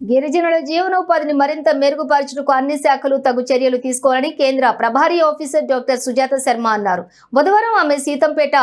గిరిజనుల జీవనోపాధిని మరింత మెరుగుపరచుటకు అన్ని శాఖలు తగు చర్యలు తీసుకోవాలని కేంద్ర ప్రభారీ ఆఫీసర్ డాక్టర్ సుజాత శర్మ అన్నారు. బుధవారం ఆమె సీతంపేట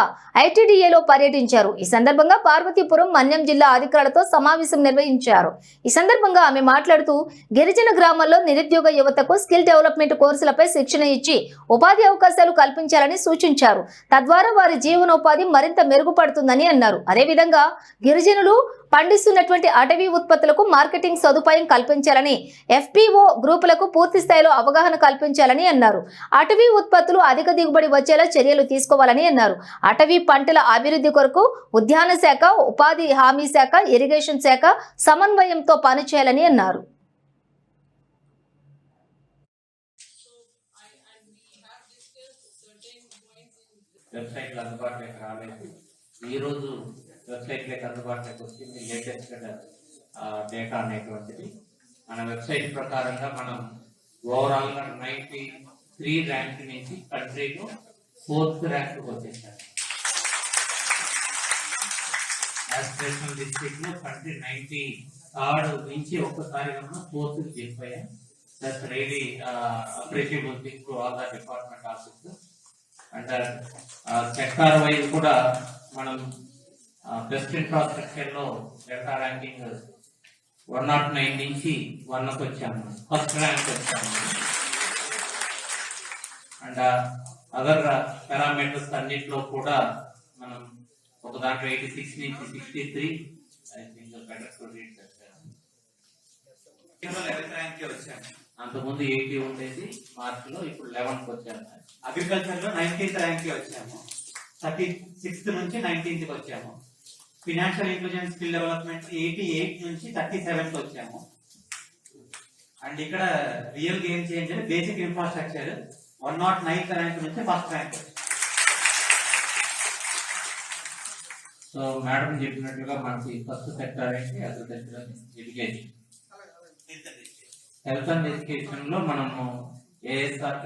ఐటీడీఏలో పర్యటించారు. ఈ సందర్భంగా పార్వతీపురం మన్యం జిల్లా అధికారులతో సమావేశం నిర్వహించారు. ఈ సందర్భంగా ఆమె మాట్లాడుతూ గిరిజన గ్రామాల్లో నిరుద్యోగ యువతకు స్కిల్ డెవలప్మెంట్ కోర్సులపై శిక్షణ ఇచ్చి ఉపాధి అవకాశాలు కల్పించాలని సూచించారు. తద్వారా వారి జీవనోపాధి మరింత మెరుగుపడుతుందని అన్నారు. అదేవిధంగా గిరిజనులు పండిస్తున్నటువంటి అటవీ ఉత్పత్తులకు మార్కెటింగ్ సదుపాయం కల్పించాలని ఎఫ్పిఓ గ్రూపులకు పూర్తి స్థాయిలో అవగాహన కల్పించాలని అన్నారు. అటవీ ఉత్పత్తులు అధిక దిగుబడి వచ్చేలా చర్యలు తీసుకోవాలని అన్నారు. అటవీ పంటల అభివృద్ధి కొరకు ఉద్యాన శాఖ ఉపాధి హామీ శాఖ ఇరిగేషన్ శాఖ సమన్వయంతో పనిచేయాలని అన్నారు. వెబ్సైట్లు అందుబాటులోకి రాలేదు. వెబ్సైట్లోకి అందుబాటులోకి వచ్చింది లేటెస్ట్ డేటా అనేటువంటిది. మన వెబ్సైట్ ప్రకారంగా మనం ఓవరాల్గా నైన్టీ త్రీ ర్యాంక్ నుంచి కంట్రీలో ఫోర్త్ ర్యాంక్ వచ్చేసాం యాస్పిరేషనల్ డిస్ట్రిక్ట్లో కంట్రీ నైన్టీ థర్డ్ నుంచి ఒక్కసారి మనం ఫోర్త్ చెప్పాం that's really appreciable thing to all the department officers and sector wise కూడా మనం best ఇన్ఫ్రాస్ట్రక్చర్లో data ranking one nought nine నుంచి వన్కి వచ్చాము. ఫస్ట్ ర్యాంక్ వచ్చాము. అండ్ అదర్ పారామీటర్స్ అన్నిట్లో కూడా మనం ఒక దాంట్లో ఎయిటీ సిక్స్ నుంచి sixty three I think better eleventh వచ్చాను అంతకుముందు ఎయిటీ ఉండేది మార్చ్లో ఇప్పుడు లెవెన్కి వచ్చాము అగ్రికల్చర్లో నైన్టీన్త్ ర్యాంక్ వచ్చాము. థర్టీ సిక్స్త్ నుంచి నైన్టీన్త్ వచ్చాము. Financial inclusion skill development eighty eight నుంచి థర్టీ సెవెన్కి వచ్చాము. అండ్ ఇక్కడ real game change basic infrastructure one nought ninth rank నుంచి ఫస్ట్ ర్యాంక్ సో మేడం చెప్పినట్లుగా మనకి ఫస్ట్ సెక్టర్ ఏంటి అగ్రికల్చర్ ఎడ్యుకేషన్ హెల్త్ అండ్ ఎడ్యుకేషన్లో మనము ఏఎస్ఆర్